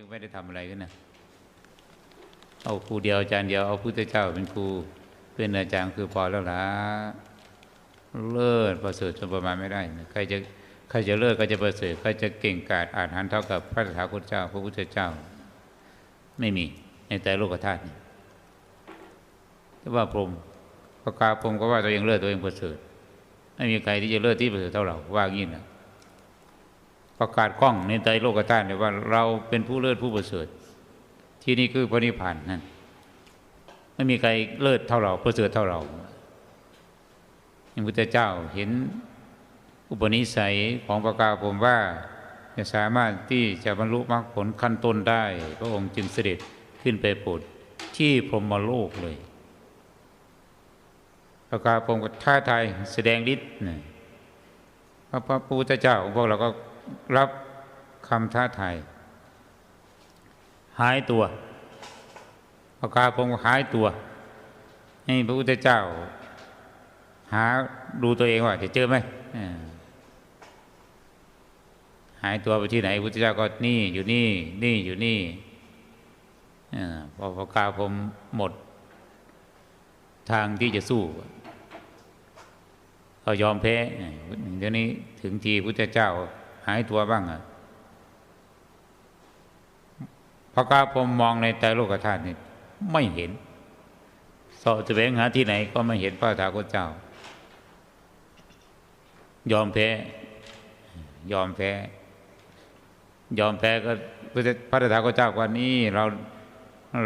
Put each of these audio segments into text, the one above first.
ยังไม่ได้ทำอะไรกันนะเอาครูเดียวอาจารย์เดียวเอาพุทธเจ้าเป็นครูเป็นอาจารย์คือพอแล้วล่ะเลิศประเสริฐจนประมาณไม่ได้ใครจะใครจะเลิศก็จะประเสริฐใครจะเก่งกาจอาจหันเท่ากับพระตถาคตเจ้า พระพุทธเจ้า ไม่มีในแต่โลกธาตุนี้แต่ว่าพรมประกาศพรมก็ว่าตัวเองเลิศตัวเองประเสริฐไม่มีใครที่จะเลิศที่ประเสริฐเท่าเราว่างี้นะ ประกาศกล้องในใจโลกธาตุเนี่ยว่าเราเป็นผู้เลิศผู้ประเสริฐ ที่นี่คือพระนิพพานนั่นไม่มีใครเลิศเท่าเราประเสริฐเท่าเราพระพุทธเจ้าเห็นอุปนิสัยของประกาศผมว่าจะสามารถที่จะบรรลุมรรคผลขั้นต้นได้ พระองค์จึงเสด็จขึ้นไปโปรดที่พรหมโลกเลย ประกาศผมก็ท้าทายแสดงฤทธิ์นะ พระพระพุทธเจ้าของพวกเราก็รับคำท้าทายหายตัวประกาศผมก็หายตัว ให้พระพุทธเจ้า หาดูตัวเองว่าจะเจอไหมหายตัวไปที่ไหนพระพุทธเจ้าก็นี่อยู่นี่นี่อยู่นี่พอประกาศผมหมด ทางที่จะสู้ เขายอมแพ้เดี๋ยวนี้ถึงทีพุทธเจ้าหายตัวบ้างอะพระกาผมมองในใจโลกธาตุนี่ไม่เห็นสอบแสวงหาที่ไหนก็ไม่เห็นพระถาคตเจ้า ยอมแพ้ ยอมแพ้ ยอมแพ้ก็พระตถาคตเจ้าวันนี้เรา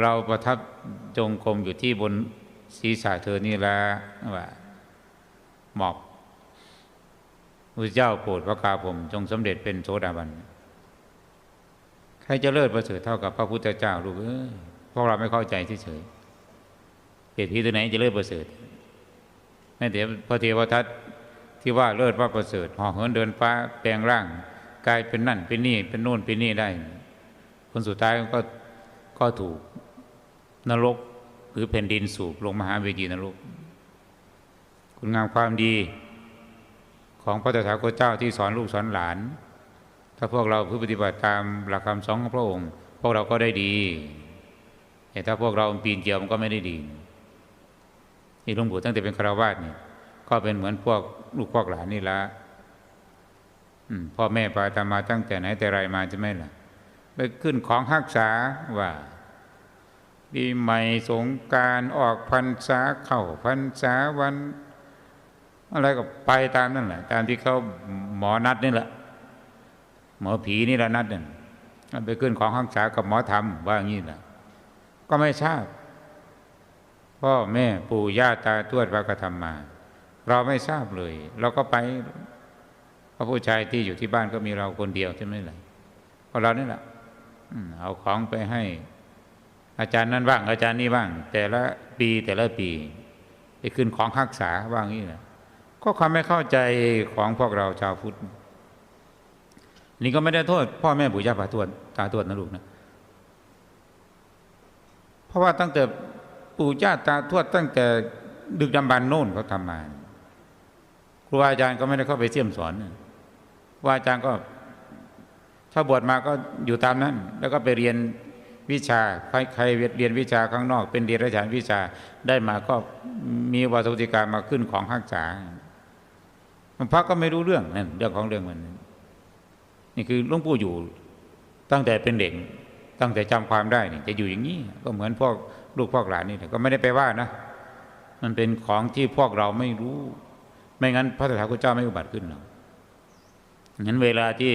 เราประทับจงกรมอยู่ที่บนศีรษะเธอนี่ละว่าหมอบ พระเจ้าโปรดพระกาผมจงสำเร็จเป็นโสดาบันใครจะเลิศประเสริฐเท่ากับพระพุทธเจ้าลูกเอ้ยพวกเราไม่เข้าใจเฉยเหตุที่ตัวไหนจะเลิศประเสริฐแม้แต่พระเทวทัตที่ว่าเลิศว่าประเสริฐห่อเหินเดินฟ้าแปลงร่างกลายเป็นนั่นเป็นนี่เป็นโน่นเป็นนี่ได้ คนสุดท้ายก็ก็ถูกนรกหรือแผ่นดินสูบลงมหาเวทีนรก คุณงามความดี ของพระตถาคตเจ้าที่สอนลูกสอนหลาน ถ้าพวกเราปฏิบัติตามหลักคำสอนของพระองค์ พวกเราก็ได้ดีแต่ถ้าพวกเราปีนเกี่ยวมันก็ไม่ได้ดีนี่หลวงปู่ตั้งแต่เป็นคารวาสนี่ยก็เป็นเหมือนพวกลูกพวกหลานนี่ละพ่อแม่ปาตามมาตั้งแต่ไหนแต่ไรมาจะไม่ล่ะไปขึ้นของฮักษาว่าปีใหม่สงการออกพรรษาเข้าพรรษาวัน อะไรก็ไปตามนั่นแหละ ตามที่เขาหมอนัดนี่แหละ หมอผีนี่แหละนัดนี่ยไปขึ้นของฮักษากับหมอธรรมว่าอย่างนี้แหละก็ไม่ทราบพ่อแม่ปู่ย่าตาทวดพระกระทำมา เราไม่ทราบเลย เราก็ไปพระผู้ชายที่อยู่ที่บ้านก็มีเราคนเดียวใช่ไหมล่ะก็เรานี่แหละเอาของไปให้ อาจารย์นั้นบ้าง อาจารย์นี่บ้าง แต่ละปีแต่ละปี ไปขึ้นของรักษาว่างนี้แหละ ก็ความไม่เข้าใจของพวกเราชาวพุทธ นี่ก็ไม่ได้โทษ พ่อแม่ปู่ย่าตาทวดตาทวดนะลูกนะเพราะว่าตั้งแต่ปู่ย่าตาทวดตั้งแต่ดึกดำบรรโน่นเขาทำมาครูอาจารย์ก็ไม่ได้เข้าไปเสี่ยมสอนครูอาจารย์ก็ถ้าบวชมาก็อยู่ตามนั้น แล้วก็ไปเรียนวิชาใครใครเรียนวิชาข้างนอก เป็นเดรียนราชาวิชาได้มาก็มีวาสุติการมาขึ้นของหักษา มันพระก็ไม่รู้เรื่องนั่นเรื่องของเรื่องมัน นี่คือหลวงปู่อยู่ตั้งแต่เป็นเด็กตั้งแต่จำความได้นี่จะอยู่อย่างนี้ก็เหมือนพวกลูกพวกหลานนี่ก็ไม่ได้ไปว่านะ มันเป็นของที่พวกเราไม่รู้ ไม่งั้นพระตถาคตเจ้าไม่อุบัติขึ้นหรอกงั้นเวลาที่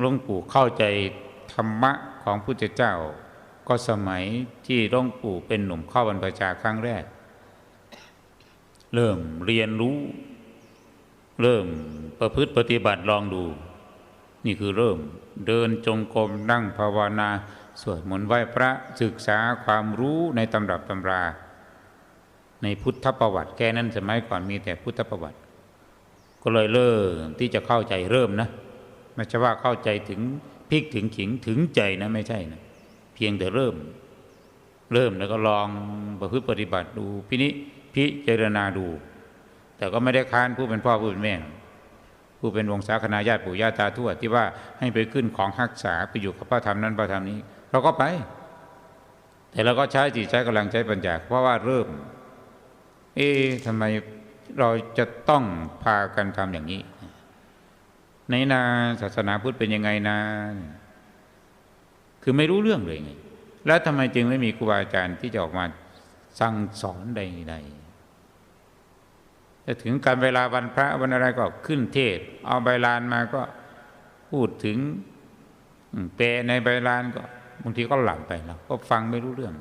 หลวงปู่เข้าใจธรรมะของพุทธเจ้า ก็สมัยที่หลวงปู่เป็นหนุ่มเข้าบรรพชาครั้งแรก เริ่มเรียนรู้ เริ่มประพฤติปฏิบัติลองดู นี่คือเริ่ม เดินจงกรมนั่งภาวนา สวดมนต์ไหว้พระศึกษาความรู้ในตำรับตำรา ในพุทธประวัติแค่นั้นสมัยก่อนมีแต่พุทธประวัติ ก็เลยเริ่มที่จะเข้าใจเริ่มนะไม่ใช่ว่าเข้าใจถึงพลิกถึงขิงถึงใจนะไม่ใช่นะเพียงแต่เริ่ม เริ่มแล้วก็ลองประพฤติปฏิบัติดูพินิพิจารณาดู แต่ก็ไม่ได้ค้านผู้เป็นพ่อผู้เป็นแม่ ผู้เป็นวงศาคณาญาติปู่ย่าตาทวดที่ว่าให้ไปขึ้นของฮักษาไปอยู่กับพระธรรมนั้นพระธรรมนี้ เราก็ไป แต่เราก็ใช้จิตใช้กำลังใช้ปัญญาเพราะว่าเริ่ม เอ๊ะทำไมเราจะต้องพากันทำอย่างนี้ ในนาศาสนาพุทธเป็นยังไงนะ คือไม่รู้เรื่องเลยไงแล้วทำไมจึงไม่มีครูบาอาจารย์ที่จะออกมาสั่งสอนใดๆ จะถึงการเวลาวันพระวันอะไรก็ขึ้นเทศ เอาใบลานมาก็พูดถึงอืมแปลในใบลานก็บางทีก็หลับไปแล้วก็ฟังไม่รู้เรื่อง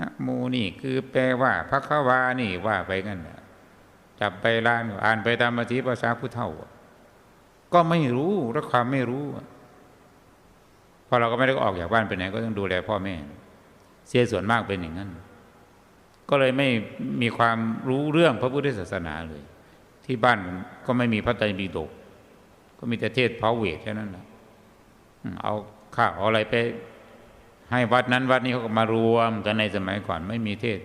นะโมนี่คือแปลว่าพระควานี่ว่าไปงั้นน่ะจับใบลานอ่านไปตามภาษาภาษาผู้เฒ่า ก็ไม่รู้และความไม่รู้พอเราก็ไม่ได้ออกจากบ้านไปไหนก็ต้องดูแลพ่อแม่ เสียส่วนมากเป็นอย่างนั้น ก็เลยไม่มีความรู้เรื่องพระพุทธศาสนาเลย ที่บ้านก็ไม่มีพระไตรปิฎกก็มีแต่เทศน์เผาเวทแค่นั้นแหละเอาข้าวเอาอะไรไป ให้วัดนั้นวัดนี้เขาก็มารวมกันในสมัยก่อน ไม่มีเทศ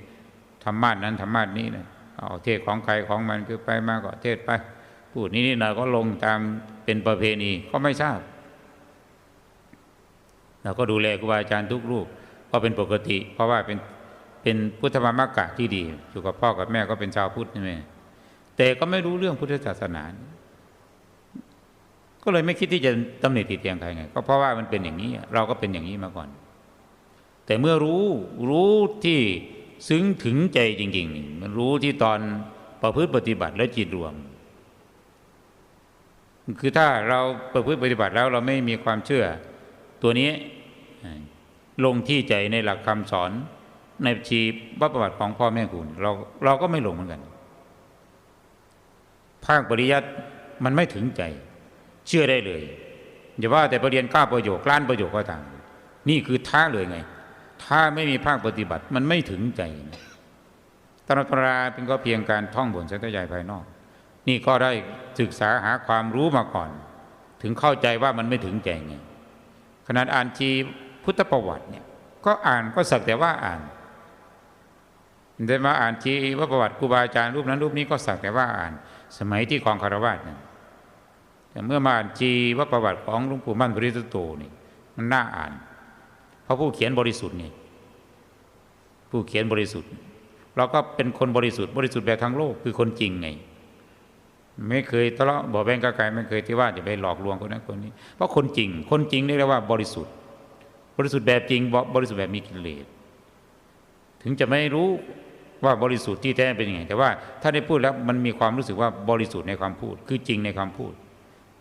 ธรรมาสนั้นธรรมาสนี้นะเอาเทศของใครของมันคือไปมาก็เทศไปพูดนิดๆหน่อยก็ลงตามเป็นประเพณีก็ไม่ทราบเราก็ดูแลครูบาอาจารย์ทุกรูปก็เป็นปกติ เพราะว่าเป็น เป็นพุทธมามกะที่ดี อยู่กับพ่อกับแม่ก็เป็นชาวพุทธนี่แม่แต่ก็ไม่รู้เรื่องพุทธศาสนา ก็เลยไม่คิดที่จะตำหนิติเตียงใครไง ก็เพราะว่ามันเป็นอย่างนี้ เราก็เป็นอย่างนี้มาก่อน แต่เมื่อรู้รู้ที่ซึ้งถึงใจจริง ๆ มันรู้ที่ตอนประพฤติปฏิบัติและจิตรวม คือถ้าเราประพฤติปฏิบัติแล้วเราไม่มีความเชื่อ ตัวนี้ลงที่ใจในหลักคำสอน ในชีวประวัติของพ่อแม่คุณเราเราก็ไม่ลงเหมือนกัน ภาคปริยัติมันไม่ถึงใจ เชื่อได้เลยอย่าว่าแต่ประเรียนก้าประโยคล้านประโยคก็ตามนี่คือท้าเลยไง ถ้าไม่มีภาคปฏิบัติมันไม่ถึงใจตรตราเป็นก็เพียงการท่องบนสัตยายภายนอก นี่ก็ได้ศึกษาหาความรู้มาก่อน ถึงเข้าใจว่ามันไม่ถึงใจไงขนาดอ่านชีพุทธประวัติเนี่ยก็อ่านก็สักแต่ว่าอ่าน ได้มาอ่านชีว่าประวัติครูบาอาจารย์รูปนั้นรูปนี้ก็สักแต่ว่าอ่านสมัยที่ของคารวะเนี่ยแต่เมื่อมาอ่านชีว่าประวัติของหลวงปู่มั่นปริสุทธิ์โตนี่มันน่าอ่าน เพราะผู้เขียนบริสุทธิ์ไงผู้เขียนบริสุทธิ์ เราก็เป็นคนบริสุทธิ์บริสุทธิ์แบบทางโลกคือคนจริงไง ไม่เคยทะเลาะบ่อแบงกับใครไม่เคยที่ว่าจะไปหลอกลวงคนนั้นคนนี้ เพราะคนจริง คนจริงเรียกว่าบริสุทธิ์ บริสุทธิ์แบบจริงบริสุทธิ์แบบมีกิเลสถึงจะไม่รู้ ว่าบริสุทธิ์ที่แท้เป็นยังไงแต่ว่าถ้าได้พูดแล้วมันมีความรู้สึกว่าบริสุทธิ์ในความพูด คือจริงในความพูด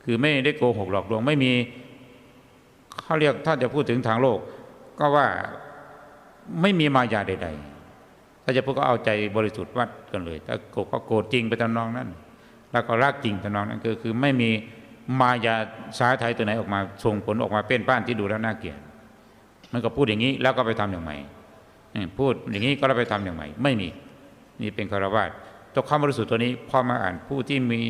คือไม่ได้โกหกหลอกลวงไม่มีเขาเรียกถ้าจะพูดถึงทางโลก ก็ว่าไม่มีมายาใด ๆ ถ้าจะพูดก็เอาใจบริสุทธิ์วัดกันเลย ถ้าโกรธก็โกรธจริงไปตามนองนั้น แล้วก็รักจริงตามนองนั้นคือคือไม่มีมายาสาไทยตัวไหนออกมาส่งผลออกมาเป็นป้านที่ดูแล้วน่าเกลียดมันก็พูดอย่างนี้แล้วก็ไปทำอย่างใหม่ พูดอย่างนี้ก็เราไปทำอย่างใหม่ไม่มี นี่เป็นคารวะตัวความบริสุทธิ์ตัวนี้พอมาอ่านผู้ที่มี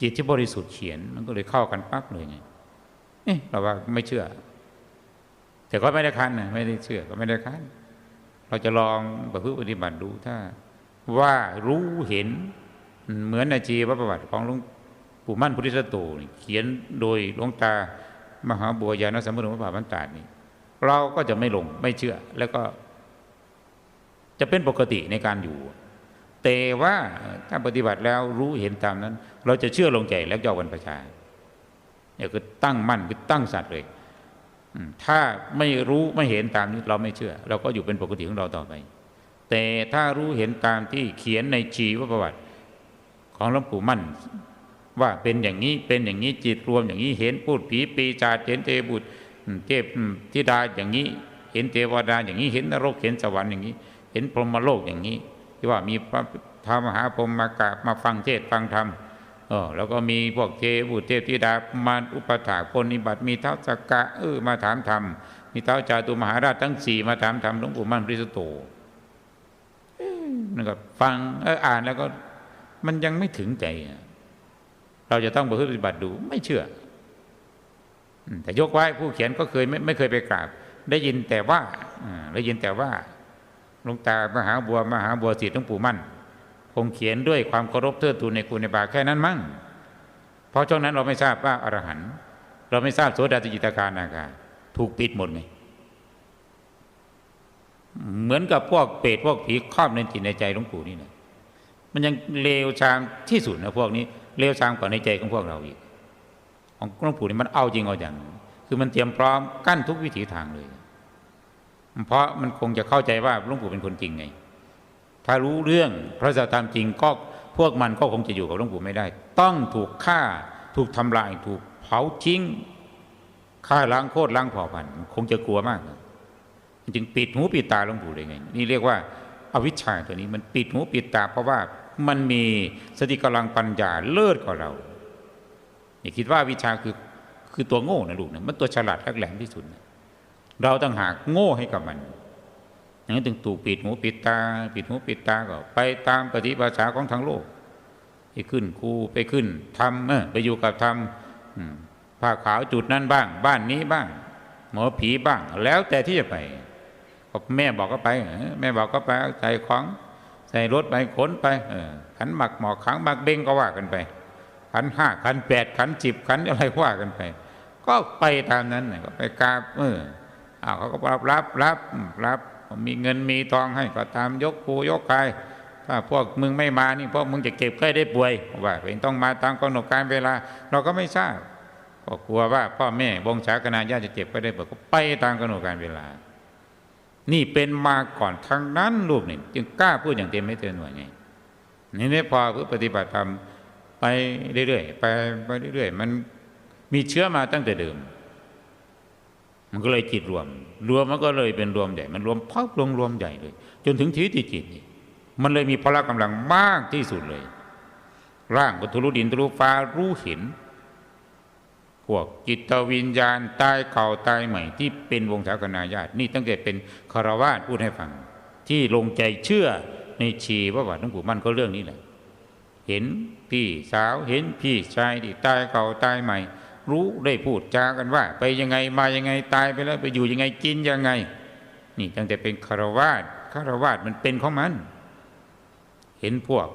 จิตที่บริสุทธิ์เขียน มันก็เลยเข้ากันปั๊บเลยไงเราว่าไม่เชื่อ แต่ก็ไม่ได้คันนะไม่ได้เชื่อก็ไม่ได้คันเราจะลองประพฤติปฏิบัติดูถ้า ว่ารู้เห็นเหมือนในจีวประวัติของหลวงปู่มั่นพุทธิสโตเขียนโดยหลวงตามหาบัวยานสัมพุทธพระบาทบรรดานี่เราก็จะไม่ลงไม่เชื่อ แล้วก็ จะเป็นปกติในการอยู่ แต่ว่าถ้าปฏิบัติแล้วรู้เห็นตามนั้น เราจะเชื่อลงใจแล้วยอวันประชาเนี่ยคือตั้งมั่นคือตั้งสัตว์เลยถ้าไม่รู้ไม่เห็นตามนี้เราไม่เชื่อ เราก็อยู่เป็นปกติของเราต่อไป แต่ถ้ารู้เห็นตามที่เขียนในชีวประวัติ ของหลวงปู่มั่น ว่าเป็นอย่างนี้เป็นอย่างนี้จิตรวมอย่างนี้เห็นพูดผีปีจาเห็นเทบุตรเทพธิดาอย่างนี้ เห็นเทวดาอย่างนี้เห็นนรกเห็นสวรรค์อย่างนี้ เห็นพรหมโลกอย่างนี้ ที่ว่ามีพระธรรมหาพรหมมากราบมาฟังเทศฟังธรรมเออแล้วก็มีพวกเทบุตรเทพธิดามาอุปถากปนิบัติมีเท้าสกกะเออมาถามธรรมมีเท้าจาตุมหาราชทั้งสี่มาถามธรรมหลวงปู่มั่นปริสุทธโตนั่นก็ฟังเอออ่านแล้วก็มันยังไม่ถึงใจ เราจะต้องปฏิบัติดูไม่เชื่อ แต่ยกไว้ผู้เขียนก็เคยไม่ไม่เคยไปกราบ ได้ยินแต่ว่าได้ยินแต่ว่า หลวงตามหาบัวมหาบัวศิษย์หลวงปู่มั่น คงเขียนด้วยความเคารพเทิดทูนในคุณในบาแค่นั้นมั้งเพราะช่วงนั้นเราไม่ทราบว่าอรหันต์เราไม่ทราบโสดาสกิตาการนาคาถูกปิดหมดไงเหมือนกับพวกเปรตพวกผีครอบในจิตในใจหลวงปู่นี่นะมันยังเลวชามที่สุดนะพวกนี้เลวชามกว่าในใจของพวกเราอีก ของหลวงปู่นี่มันเอาจริงเอาอย่าง คือมันเตรียมพร้อมกั้นทุกวิถีทางเลย เพราะมันคงจะเข้าใจว่าหลวงปู่เป็นคนจริงไง ถ้ารู้เรื่องพระสัจธรรมจริงก็พวกมันก็คงจะอยู่กับหลวงปู่ไม่ได้ ต้องถูกฆ่าถูกทำลายถูกเผาทิ้งฆ่าล้างโคตรล้างเผ่าพันธุ์คงจะกลัวมากจึงปิดหูปิดตาหลวงปู่เลยไง นี่เรียกว่าอาวิชชาตัวนี้มันปิดหูปิดตา เพราะว่ามันมีสติกำลังปัญญาเลิศกว่าเราอย่าคิดว่าวิชาคือคือตัวโง่นะลูกนะมันตัวฉลาดแหลมที่สุดนะ เราต้องหากโง่ให้กับมันอย่างนั้นถึงถูกปิดหูปิดตา ปิดหูปิดตาก็ ไปตามปฏิบัติษาของทางโลกไปขึ้นครูไปขึ้นทำเออไปอยู่กับทำผ้าขาวจุดนั้นบ้าง บ้านนี้บ้าง หมอผีบ้าง แล้วแต่ที่จะไปแม่บอกก็ไป แม่บอกก็ไปใส่ของใส่รถไปขนไปขันหมักหมอกขังหมักเบงก็ว่ากันไปขันห้าขันแปดขันจิบขันอะไรว่ากันไป ก็ไปตามนั้นก็ไปกราบเออ อ้าวเขาก็รับรับรับรับมีเงินมีทองให้ก็ตามยกภูยกกายถ้าพวกมึงไม่มานี่พวกมึงจะเก็บใกล้ได้ป่วยว่าเป็นต้องมาตามกำหนดการเวลา เราก็ไม่ทราบก็กลัวว่าพ่อแม่วงศาคณาญาติจะเจ็บก็ได้ป่วยก็ไปตามกำหนดการเวลา นี่เป็นมาก่อนทั้งนั้นลูกนี่จึงกล้าพูดอย่างเต็มไม่เต็มหน่วยไงนี่ไม่พอเพื่อปฏิบัติธรรมไปเรื่อยๆไปไปเรื่อยๆมันมีเชื้อมาตั้งแต่เดิม มันก็เลยจิตรวม รวมมันก็เลยเป็นรวมใหญ่ มันรวมพับรวมรวมใหญ่เลย จนถึงชีวิตจิตนี่มันเลยมีพละกำลังมากที่สุดเลย ร่างก็ทะลุดินทะลุฟ้ารู้เห็น พวกจิตวิญญาณตายเก่าตายใหม่ ที่เป็นวงศาคณาญาตินี่ตั้งแต่เป็นคารวาสพูดให้ฟัง ที่ลงใจเชื่อในชีว่าวัดหลวงปู่มั่นก็เรื่องนี้แหละ เห็นพี่สาวเห็นพี่ชายที่ตายเก่าตายใหม่ รู้ได้พูดจากันว่า ไปยังไงมายังไงตายไปแล้วไปอยู่ยังไงกินยังไง นี่ตั้งแต่เป็นคารวาสคารวาสมันเป็นของมัน เห็นพวก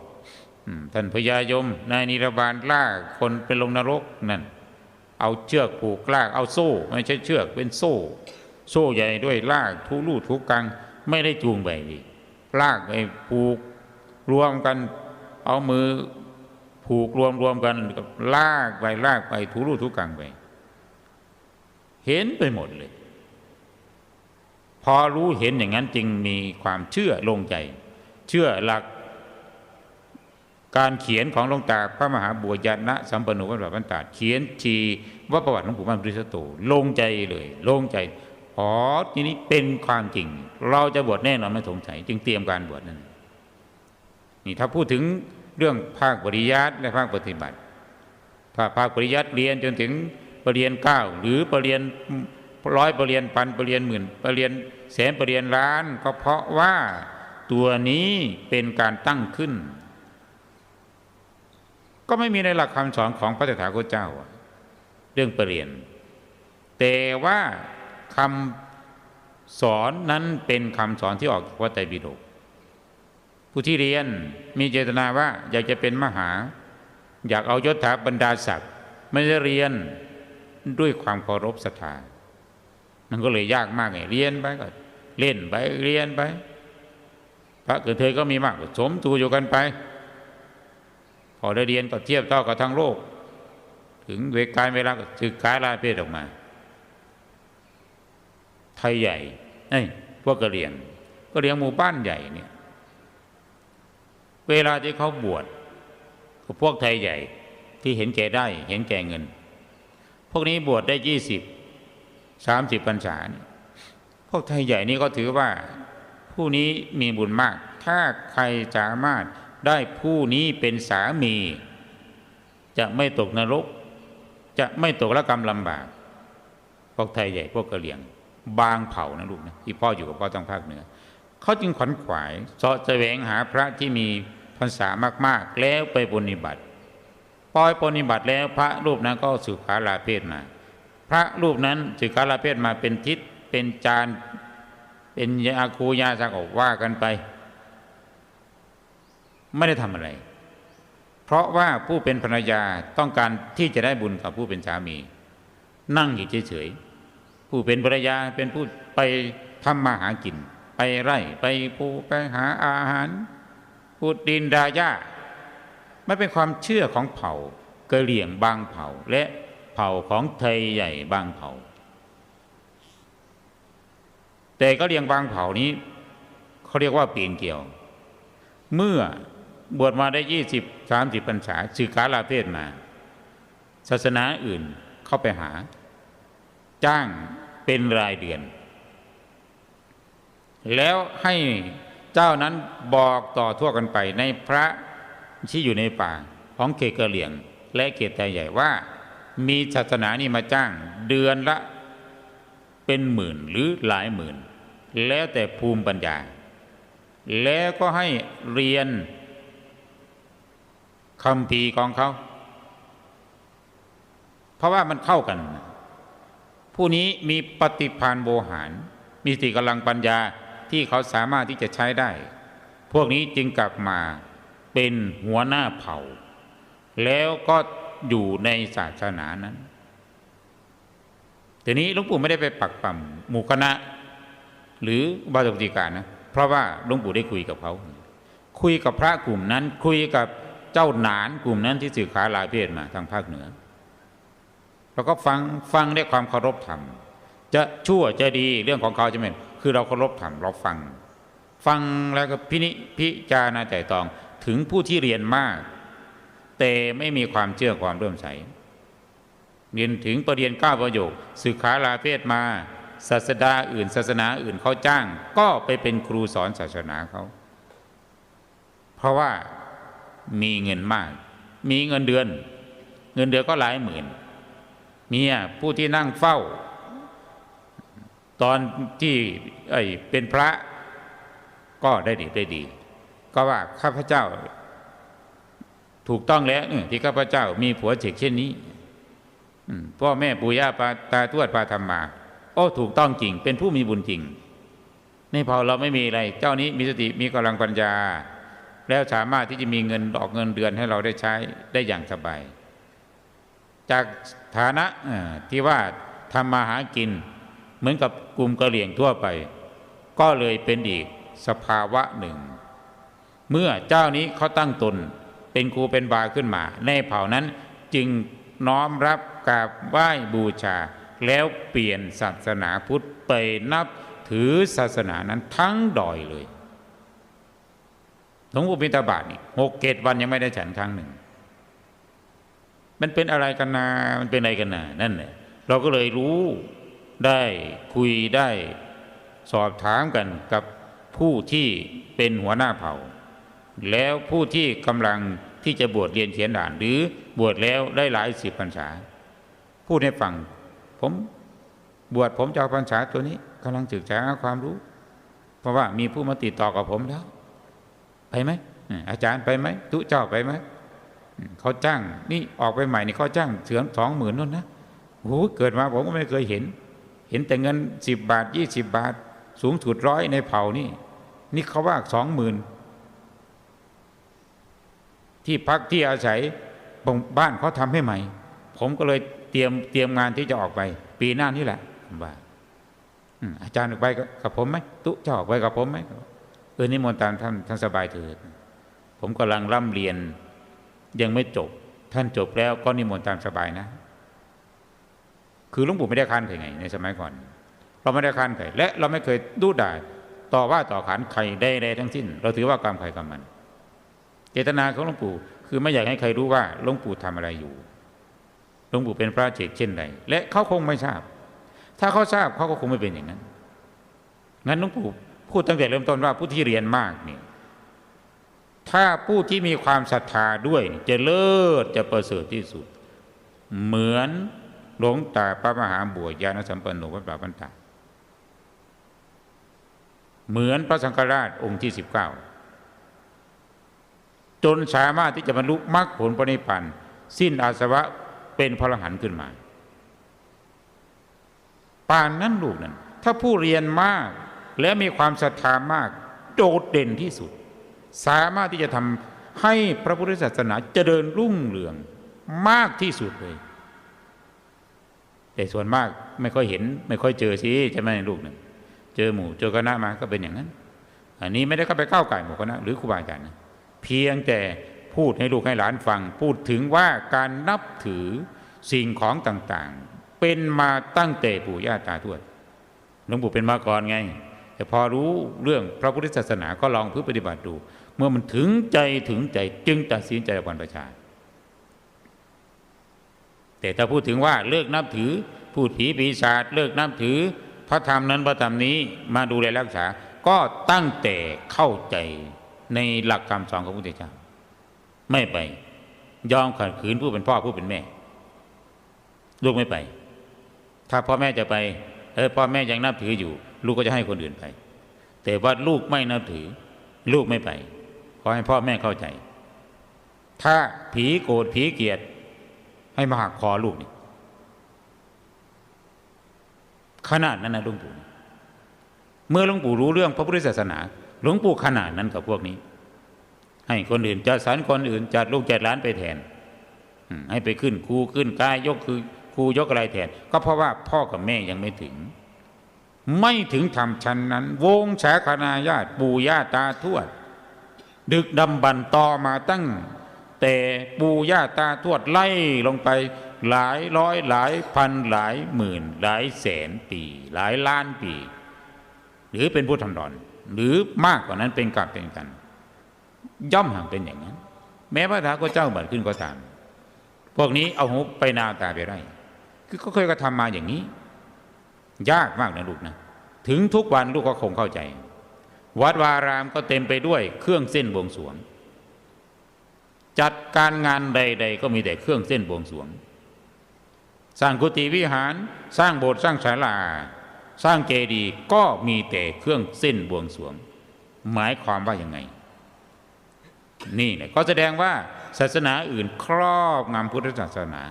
ท่านพญายมนายนิรบาลล่าคนไปลงนรกนั่นเอาเชือกผูกลากเอาโซ่ ไม่ใช่เชือกเป็นโซ่ โซ่ใหญ่ด้วยลากทุลู่ทุกัง ไม่ได้จูงไปลากไปผูกรวมกันเอามือ ผูกรวมรวมกันลากไปลากไปทุลู่ทุกังไป เห็นไปหมดเลย พอรู้เห็นอย่างนั้นจึงมีความเชื่อลงใจ เชื่อหลัก การเขียนของหลวงตาพระมหาบุญญาณสัมปนุวัตรบรรดาเขียนชีว่าประวัติหลวงปู่มั่นปริสโตลงใจเลยลงใจอ๋อทีนี้เป็นความจริง เราจะบวชแน่นอนไม่สงสัยจึงเตรียมการบวชนั่นนี่ถ้าพูดถึง เรื่องภาคปริยัติและภาคปฏิบัติ ถ้าภาคปริยัติเรียนจนถึงปรริญญาเก้าหรือปรริญญาร้อยปรริญญาพันปรริญญาหมื่นปรริญญาแสนปรริญญาล้าน ก็เพราะว่าตัวนี้เป็นการตั้งขึ้น ก็ไม่มีในหลักคำสอนของพระเถาคตเจ้า เรื่องปรริญญาแต่ว่าคำสอนนั้นเป็นคำสอนที่ออกกพระไตรปิฎก ผู้ที่เรียนมีเจตนาว่าอยากจะเป็นมหา อยากเอายศถาบรรดาศักดิ์ไม่ได้เรียนด้วยความเคารพศรัทธามันก็เลยยากมากไงเรียนไปก็เล่นไปเรียนไป พระเกิดเธอก็มีมากสมตูอยู่กันไป พอได้เรียนก็เทียบเท่ากับทั้งโลก ถึงเวการเวลาก็สึกขายลายเพศออกมา ไทยใหญ่ไอ้พวกกะเรียนก็เรียงหมู่บ้านใหญ่เนี่ย เวลาที่เขาบวชพวกไทยใหญ่ที่เห็นแก่ได้ เห็นแก่เงิน พวกนี้บวชได้ยี่สิบสามสิบพรรษาพวกไทยใหญ่นี่ก็ถือว่า ผู้นี้มีบุญมาก ถ้าใครสามารถได้ผู้นี้เป็นสามี จะไม่ตกนรก จะไม่ตกละกรรมลำบาก พวกไทยใหญ่พวกกะเหลี่ยง บางเผ่านะลูกนะที่พ่ออยู่กับพ่อทางภาคเหนือเขาจึงขวัญขวายเสาะแสวงหาพระที่มี พรรษามาก ๆ แล้วไปปฏิบัติปล่อยปฏิบัติแล้วพระรูปนั้นก็สุขาลาเพศมา พระรูปนั้นสุขาลาเพศมาเป็นทิศเป็นจานเป็นยาคูยาสักว่ากันไป ไม่ได้ทำอะไร เพราะว่าผู้เป็นภรรยาต้องการที่จะได้บุญกับผู้เป็นสามี นั่งอยู่เฉยๆผู้เป็นภรรยาเป็นผู้ไปทำมาหากิน ไปไร่ไปปูไปหาอาหาร พูดดินดาหญ้าไม่เป็นความเชื่อของเผ่ากะเหลี่ยงบางเผ่า และเผ่าของไทยใหญ่บางเผ่า แต่ก็เรียงบางเผ่านี้เขาเรียกว่าปีนเกี่ยว เมื่อบวชมาได้ยี่สิบสามสิบพรรษาสื่อขาลาเพศมา ศาสนาอื่นเข้าไปหา จ้างเป็นรายเดือน แล้วให้ เจ้านั้นบอกต่อทั่วกันไปในพระที่อยู่ในป่าของเขตกะเหลี่ยง และเขตไทยใหญ่ว่า มีศาสนานี้มาจ้างเดือนละเป็นหมื่นหรือหลายหมื่น แล้วแต่ภูมิปัญญา แล้วก็ให้เรียนคำพีของเขา เพราะว่ามันเข้ากัน ผู้นี้มีปฏิพานโบหาร มีสติกำลังปัญญา ที่เขาสามารถที่จะใช้ได้ พวกนี้จึงกลับมาเป็นหัวหน้าเผ่า แล้วก็อยู่ในศาสนานั้นทีนี้หลวงปู่ไม่ได้ไปปักปั๊มหมู่คณะ หรือบาตติการนะเพราะว่าหลวงปู่ได้คุยกับเขา คุยกับพระกลุ่มนั้น คุยกับเจ้าหนานกลุ่มนั้นที่สื่อขาลายเพศมาทางภาคเหนือเราก็ฟังฟังด้วยความเคารพธรรม จะชั่วจะดีเรื่องของเขาจะไม่ คือเราเคารพธรรมเราฟัง ฟังแล้วก็พินิพิจารณาใจตองถึงผู้ที่เรียนมาก แต่ไม่มีความเชื่อความเริ่มใสเรียนถึงประเรียนก้าประโยคศึกขาลาเพศมาศาสดาอื่นศาสนาอื่นเขาจ้าง ก็ไปเป็นครูสอนศาสนาเขา เพราะว่ามีเงินมาก มีเงินเดือน เงินเดือนก็หลายหมื่นเมียผู้ที่นั่งเฝ้า ตอนที่เป็นพระก็ได้ดีได้ดี ก็ว่าข้าพเจ้าถูกต้องแล้วที่ข้าพเจ้ามีผัวเฉกเช่นนี้พ่อแม่ปู่ย่าปาตาทวดปาธรรมา โอ้ถูกต้องจริง เป็นผู้มีบุญจริงในพอเราไม่มีอะไร เจ้านี้มีสติมีกำลังปัญญา แล้วสามารถที่จะมีเงินดอกเงินเดือนให้เราได้ใช้ได้อย่างสบาย จากฐานะที่ว่าทำมาหากิน เหมือนกับกลุ่มกะเหลี่ยงทั่วไป ก็เลยเป็นอีกสภาวะหนึ่ง เมื่อเจ้านี้เขาตั้งตน เป็นครูเป็นบาขึ้นมา ในเผ่านั้นจึงน้อมรับกราบไหว้บูชา แล้วเปลี่ยนศาสนาพุทธไปนับถือศาสนานั้นทั้งดอยเลยหลวงปู่บิณฑบาตนี่หกเกตวันยังไม่ได้ฉันครั้งหนึ่ง มันเป็นอะไรกันนา มันเป็นอะไรกันนา นั่นแหละเราก็เลยรู้ ได้คุยได้สอบถามกันกับผู้ที่เป็นหัวหน้าเผ่า แล้วผู้ที่กำลังที่จะบวชเรียนเขียนด่าน หรือบวชแล้วได้หลายสิบพรรษา พูดให้ฟัง ผมบวชผมจะเอาพรรษาตัวนี้กำลังศึกษาความรู้ เพราะว่ามีผู้มาติดต่อกับผมแล้ว ไปไหมอาจารย์ไปไหมตุเจ้าไปไหมเขาจ้าง นี่ออกไปใหม่นี่เขาจ้างเสือสองหมื่นนั่นนะโอ้เกิดมาผมก็ไม่เคยเห็น เห็นแต่เงินสิบบาทยี่สิบบาท สูงสุดร้อยในเผ่านี่ นี่เขาว่าสองหมื่นที่พักที่อาศัยบ้านเขาทำให้ใหม่ ผมก็เลยเตรียมเตรียมงานที่จะออกไป ปีหน้านี่แหละว่าอาจารย์ออกไปกับผมไหมตุจะออกไปกับผมไหมเออนิมนต์ตามท่านท่านสบายเถิดผมกำลังร่ำเรียนยังไม่จบ ท่านจบแล้วก็นิมนต์ตามสบายนะ คือหลวงปู่ไม่ได้คันใครไง ในสมัยก่อน เราไม่ได้คันใครและเราไม่เคยดูด่าต่อว่าต่อขานใครได้ใดทั้งสิ้น เราถือว่ากรรมใครกรรมมัน เจตนาของหลวงปู่คือไม่อยากให้ใครรู้ว่าหลวงปู่ทำอะไรอยู่หลวงปู่เป็นพระเจกเช่นใดและเขาคงไม่ทราบ ถ้าเขาทราบเขาก็คงไม่เป็นอย่างนั้นงั้นหลวงปู่พูดตั้งแต่เริ่มต้นว่าผู้ที่เรียนมากนี่ถ้าผู้ที่มีความศรัทธาด้วย จะเลิศจะประเสริฐที่สุด เหมือน หลวงตาพระมหาบัวยานสัมปันโนวัดป่าบันตาเหมือนพระสังฆราชองค์ที่สิบเก้าจนสามารถที่จะบรรลุมรรคผลปณิพันธ์สิ้นอาสวะเป็นพระหันขึ้นมาป่านนั้นลูกนั้น ถ้าผู้เรียนมากและมีความศรัทธามาก โดดเด่นที่สุด สามารถที่จะทำให้พระพุทธศาสนาเจริญรุ่งเรืองมากที่สุดเลย แต่ส่วนมากไม่ค่อยเห็น ไม่ค่อยเจอสิใช่ไหมลูกหนึ่งเจอหมู่เจอคณะมาก็เป็นอย่างนั้น อันนี้ไม่ได้เข้าไปก้าวไก่หมู่คณะหรือครูบาอาจารย์นะเพียงแต่พูดให้ลูกให้หลานฟัง พูดถึงว่าการนับถือสิ่งของต่างๆ เป็นมาตั้งแต่ปู่ย่าตาทวดหลวงปู่เป็นมาก่อนไง แต่พอรู้เรื่องพระพุทธศาสนาก็ลองพึ่งปฏิบัติดู เมื่อมันถึงใจถึงใจจึงตัดสินใจวันประชา แต่ถ้าพูดถึงว่าเลิกนับถือ พูดผีปีศาจเลิกนับถือ พระธรรมนั้นพระธรรมนี้มาดูแลรักษา ก็ตั้งแต่เข้าใจในหลักคำสอนของพระพุทธเจ้าไม่ไป ยอมขัดขืนผู้เป็นพ่อผู้เป็นแม่ ลูกไม่ไป ถ้าพ่อแม่จะไป เออพ่อแม่ยังนับถืออยู่ ลูกก็จะให้คนอื่นไป แต่ว่าลูกไม่นับถือ ลูกไม่ไปขอให้พ่อแม่เข้าใจ ถ้าผีโกรธผีเกลียด ให้มาหักคอลูกนี่ขนาดนั้นนะหลวงปู่เมื่อหลวงปู่รู้เรื่องพระพุทธศาสนาหลวงปู่ขนาดนั้นกับพวกนี้ ให้คนอื่นจัดสรรคนอื่นจัดลูกจัดล้านไปแทนให้ไปขึ้นครูขึ้นกายยกคือครูยกอะไรแทน ก็เพราะว่าพ่อกับแม่ยังไม่ถึง ไม่ถึงทำชั้นนั้น วงศาคณาญาติปู่ย่าตาทวด ดึกดำบรรพ์ต่อมาตั้ง แต่ปู่ย่าตาทวดไล่ลงไปหลายร้อยหลายพันหลายหมื่น หลายแสนปี หลายล้านปี หรือเป็นผู้ทำดอนหรือมากกว่านั้นเป็นกลับเป็นกัน ย่อมห่างเป็นอย่างนั้น แม้พระถาก็เจ้าบัตรขึ้นก็ตามพวกนี้เอาหูไปนาตาไปไร่คือเขาเคยกระทำมาอย่างนี้ ยากมากนะลูกนะถึงทุกวันลูกก็คงเข้าใจ วัดวารามก็เต็มไปด้วยเครื่องเส้นบวงสรวง จัดการงานใด ๆ ก็มีแต่เครื่องเส้นบวงสรวง สร้างกุฏิวิหารสร้างโบสถ์สร้างศาลา สร้างเจดีย์ก็มีแต่เครื่องเส้นบวงสรวง หมายความว่ายังไง นี่แหละก็แสดงว่าศาสนาอื่นครอบงำพุทธศาสนา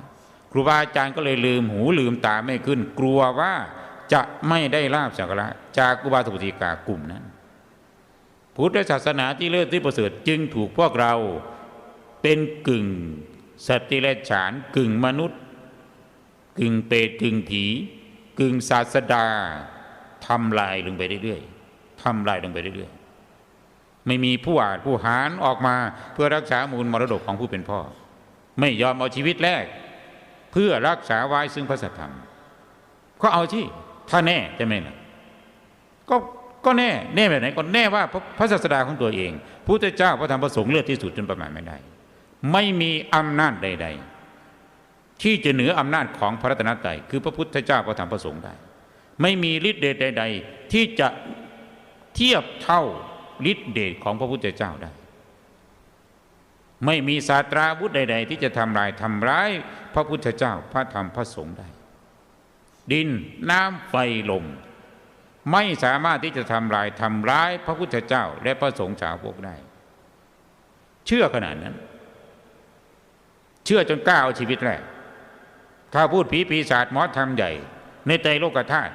ครูบาอาจารย์ก็เลยลืมหูลืมตาไม่ขึ้น กลัวว่าจะไม่ได้ลาบสักระจากอุบาสกติกากลุ่มนั้นพุทธศาสนาที่เลิศที่ประเสริฐจึงถูกพวกเรา เป็นกึ่งสัตว์ดิเรกฉานกึ่งมนุษย์ กึ่งเปรตกึ่งผี กึ่งศาสดาทำลายลงไปเรื่อยๆทำลายลงไปเรื่อยๆไม่มีผู้อาจผู้หารออกมาเพื่อรักษามูลมรดกของผู้เป็นพ่อ ไม่ยอมเอาชีวิตแรกเพื่อรักษาไว้ซึ่งพระสัทธรรม ก็เอาที่ถ้าแน่ใช่ไหมล่ะก็ก็แน่แน่แบบไหนก็แน่ว่าพระศาสดาของตัวเองพุทธเจ้าพระธรรมพระสงฆ์เลือดที่สุดจนประมาณไม่ได้ ไม่มีอำนาจใด ๆ ที่จะเหนืออำนาจของพระรัตนตรัยคือพระพุทธเจ้าพระธรรมพระสงฆ์ได้ ไม่มีฤทธิ์เดชใด ๆ ที่จะเทียบเท่าฤทธิ์เดชของพระพุทธเจ้าได้ ไม่มีศาสตราวุธใด ๆ ที่จะทำลายทำร้ายพระพุทธเจ้าพระธรรมพระสงฆ์ได้ ดินน้ำไฟลมไม่สามารถที่จะทำลายทำร้ายพระพุทธเจ้าและพระสงฆ์สาวกได้ เชื่อขนาดนั้น เชื่อจนกล้าเอาชีวิตแรกถ้าพูดผีปีศาจหมอธรรมใหญ่ ในใจโลกธาตุ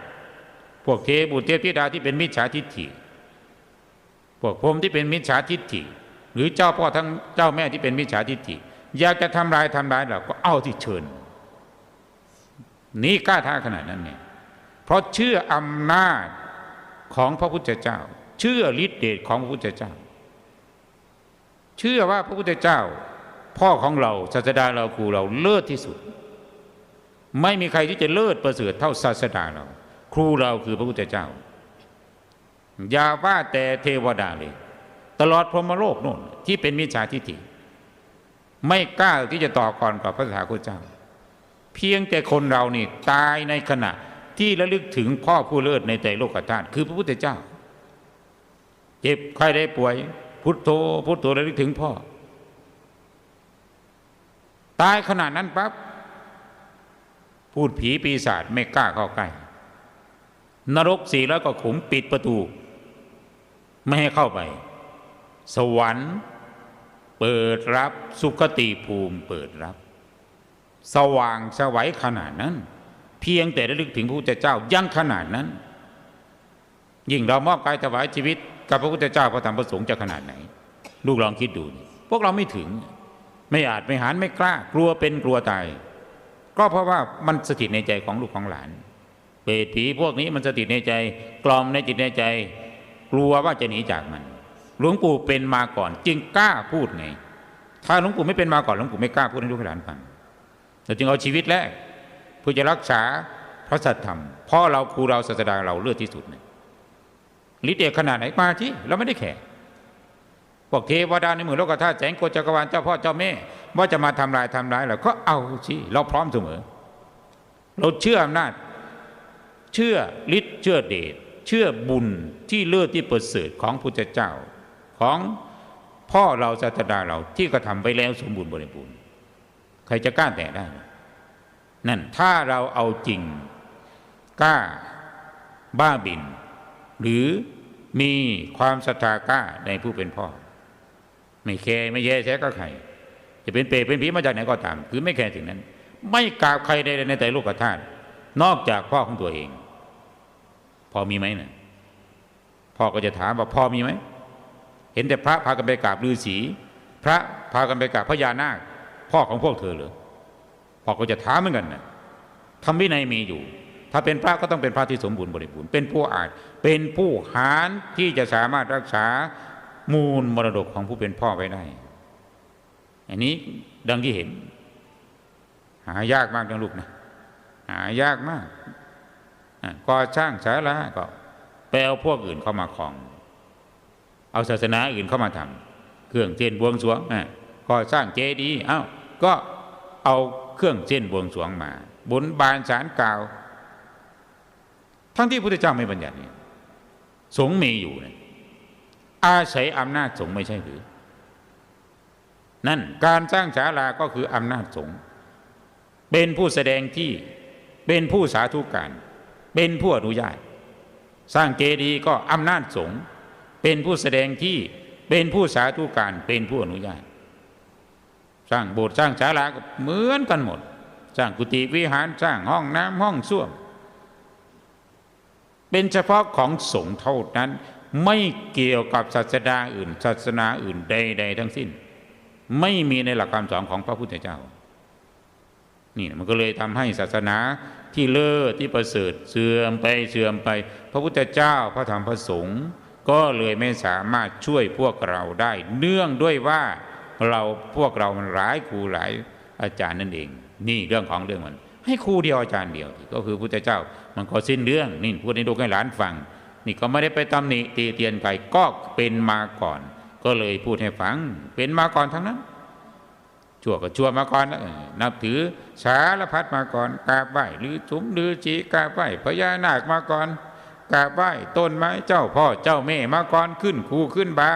พวกเทบุตรเทพธิดาที่เป็นมิจฉาทิฏฐิ พวกพรมที่เป็นมิจฉาทิฏฐิ หรือเจ้าพ่อทั้งเจ้าแม่ที่เป็นมิจฉาทิฏฐิ อยากจะทำลายทำลายเราก็เอาที่เชิญนี่กล้าท้าขนาดนั้นเนี่ยเพราะเชื่ออำนาจของพระพุทธเจ้า เชื่อฤทธิเดชของพระพุทธเจ้า เชื่อว่าพระพุทธเจ้า พ่อของเราศาสดาเราครูเราเลิศที่สุด ไม่มีใครที่จะเลิศประเสริฐเท่าศาสดาเรา ครูเราคือพระพุทธเจ้า อย่าว่าแต่เทวดาเลย ตลอดพรหมโลกโน่นที่เป็นมิจฉาทิฏฐิไม่กล้าที่จะต่อกรกับพระสาคุเจ้า เพียงแต่คนเรานี่ตายในขณะที่ระลึกถึงพ่อผู้เลิศในใจโลกธาตุคือพระพุทธเจ้า เจ็บใครได้ป่วย พุทโธพุทโธระลึกถึงพ่อ ตายขนาดนั้นปั๊บพูดผีปีศาจไม่กล้าเข้าใกล้ นรกสี่แล้วก็ขุมปิดประตู ไม่ให้เข้าไป สวรรค์เปิดรับสุคติภูมิเปิดรับ สว่างสวัยขนาดนั้น เพียงแต่ระลึกถึงพระพุทธเจ้ายังขนาดนั้น ยิ่งเรามอบกายถวายชีวิต กับพระพุทธเจ้าพระธรรมพระสงฆ์จะขนาดไหน ลูกลองคิดดูนี่พวกเราไม่ถึง ไม่อาจไม่หานไม่กล้ากลัวเป็นกลัวตาย ก็เพราะว่ามันสถิตในใจของลูกของหลานเปรตผีพวกนี้มันสถิตในใจ กล่อมในจิตในใจ กลัวว่าจะหนีจากมัน หลวงปู่เป็นมาก่อน จึงกล้าพูดไง ถ้าหลวงปู่ไม่เป็นมาก่อนหลวงปู่ไม่กล้าพูดให้ลูกหลานฟังเราจึงเอาชีวิตแรกเพื่อจะรักษาพระสัทธรรมพราะเราครูเราศาสดาเราเลือดที่สุดเนี่ยฤทธิ์เดชขนาดไหนมาที่เราไม่ได้แข่ พวกเทวดาในหมือโลกธาตุแสงโกจักรวาลเจ้าพ่อเจ้าแม่ ว่าจะมาทำลายทำร้ายเราก็เอาสิเราพร้อมเสมอ เราเชื่ออำนาจ เชื่อฤทธิ์เชื่อเดชเชื่อบุญที่เลิศที่ประเสริฐของพุทธเจ้าของพ่อเราศาสดาเราที่กระทำไปแล้วสมบูรณ์บริบูรณ์ใครจะกล้าแตะได้ นั่นถ้าเราเอาจริงกล้าบ้าบิน หรือมีความศรัทธากล้าในผู้เป็นพ่อ ไม่แคร์ไม่แย่แท้ก็ใครจะเป็นเปรตเป็นผีมาจากไหนก็ตาม คือไม่แคร์ถึงนั้น ไม่กราบใครใดในแต่โลกธาตุนอกจากพ่อของตัวเอง พอมีไหมเนะี่ยพ่อก็จะถามว่าพ่อมีไหมเห็นแต่พระพากันไปกราบฤาษีพระพากันไปกราบพญานาค พ่อของพวกเธอเหรอพ่อก็จะถามเหมือนกันนะทำวินัยมีอยู่ ถ้าเป็นพระก็ต้องเป็นพระที่สมบูรณ์บริบูรณ์เป็นผู้อาจเป็นผู้หารที่จะสามารถรักษา มูลมรดกของผู้เป็นพ่อไว้ได้ อันนี้ดังที่เห็น หายากมากนะลูกนะ หายากมากก่อสร้างศาลาก็ไปเอาพวกอื่นเข้ามาครอง เอาศาสนาอื่นเข้ามาทำเครื่องเส้นบวงสรวงก่อสร้างเจดีย์เอ้าก็เอาเครื่องเส้นบวงสรวงมาบุญบานสารกล่าว ทั้งที่พระพุทธเจ้าไม่บัญญัติเนี่ยสงฆ์มีอยู่เนี่ย อาศัยอำนาจสงฆ์ไม่ใช่หรือ นั่นการสร้างศาลาก็คืออำนาจสงฆ์เป็นผู้แสดงที่เป็นผู้สาธุการ เป็นผู้อนุญาต สร้างเจดีย์ก็อำนาจสงฆ์เป็นผู้แสดงที่เป็นผู้สาธุการเป็นผู้อนุญาต สร้างโบสถ์สร้างศาลาก็เหมือนกันหมด สร้างกุฏิวิหารสร้างห้องน้ำห้องส้วมเป็นเฉพาะของสงฆ์เท่านั้น ไม่เกี่ยวกับศาสนาอื่น ศาสนาอื่นใดๆทั้งสิ้น ไม่มีในหลักคำสอนของพระพุทธเจ้า นี่มันก็เลยทำให้ศาสนาที่เลิศที่ประเสริฐเสื่อมไปเสื่อมไป พระพุทธเจ้าพระธรรมพระสงฆ์ก็เลยไม่สามารถช่วยพวกเราได้ เนื่องด้วยว่าเราพวกเรามันหลายครูหลายอาจารย์นั่นเอง นี่เรื่องของเรื่องมัน ให้ครูเดียวอาจารย์เดียว ก็คือพุทธเจ้ามันก็สิ้นเรื่องนี่พูดให้ลูกให้หลานฟัง นี่ก็ไม่ได้ไปตำหนิตีเตียนใครก็เป็นมาก่อน ก็เลยพูดให้ฟัง เป็นมาก่อนทั้งนั้น ชั่วก็ชั่วมาก่อนนะนับถือสารพัดมาก่อนกราบไหว้หรือถุมหรือจีกราบไหว้พญานาคมาก่อนกราบไหว้ต้นไม้เจ้าพ่อเจ้าแม่มาก่อนขึ้นครูขึ้นบา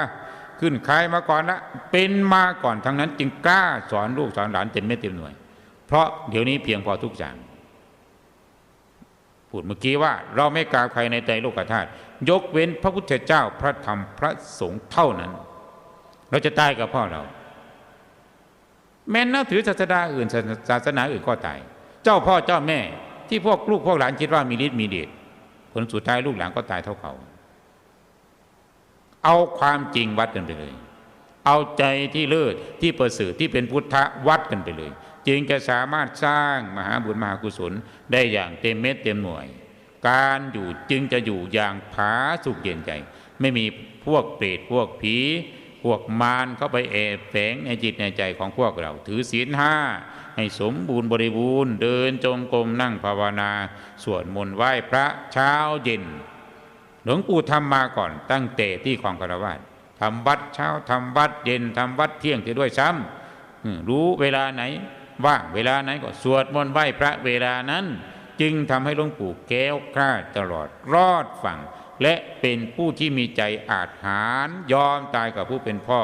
ขึ้นคายมาก่อนละเป็นมาก่อนทั้งนั้นจึงกล้าสอนลูกสอนหลานเต็มเม็ดเต็มหน่วย เพราะเดี๋ยวนี้เพียงพอทุกอย่าง พูดเมื่อกี้ว่า เราไม่กราบใครในใจโลกธาตุยกเว้นพระพุทธเจ้าพระธรรมพระสงฆ์เท่านั้น เราจะตายกับพ่อเรา แม้นนับถือศาสนาอื่นศาสนาอื่นก็ตาย เจ้าพ่อเจ้าแม่ที่พวกลูกพวกหลานคิดว่ามีฤทธิ์มีเดชผลสุดท้ายลูกหลานก็ตายเท่าเขา เอาความจริงวัดกันไปเลย เอาใจที่เลิศที่ประเสริฐที่เป็นพุทธวัดกันไปเลย จึงจะสามารถสร้างมหาบุญมหากุศลได้อย่างเต็มเม็ดเต็มหน่วย การอยู่จึงจะอยู่อย่างผาสุขเย็นใจ ไม่มีพวกเปรตพวกผีพวกมารเข้าไปแอบแฝงในจิตในใจของพวกเรา ถือศีลห้าให้สมบูรณ์บริบูรณ์ เดินจงกรมนั่งภาวนาสวดมนต์ไหว้พระเช้าเย็น หลวงปู่ทำมาก่อนตั้งแต่ที่ของคารวะทำวัดเช้าทำวัดเย็นทำวัดเที่ยงที่ด้วยซ้ำรู้เวลาไหน ว่างเวลาไหนก็สวดมนต์ไหว้พระเวลานั้น จึงทำให้หลวงปู่แก้วกล้าตลอดรอดฝั่ง และเป็นผู้ที่มีใจอาจหารยอมตายกับผู้เป็นพ่อ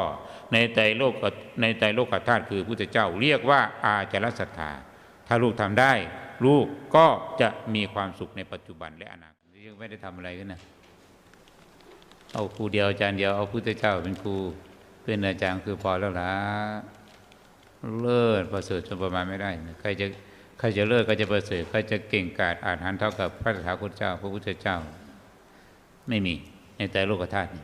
ในใจโลกในใจโลกธาตุคือพุทธเจ้าเรียกว่าอาจารศรัทธาถ้าลูกทำได้ ลูกก็จะมีความสุขในปัจจุบันและอนาคตยังไม่ได้ทำอะไรกันนะเอาครูเดียวอาจารย์เดียวเอาพุทธเจ้าเป็นครูเป็นอาจารย์คือพอแล้วล่ะ เลิศประเสริฐจนประมาณไม่ได้ใครจะใครจะเลิศก็จะประเสริฐใครจะเก่งกาจอาจหันเท่ากับพระสถาคุณเจ้า พระพุทธเจ้า ไม่มีในแต่โลกธาตุนี้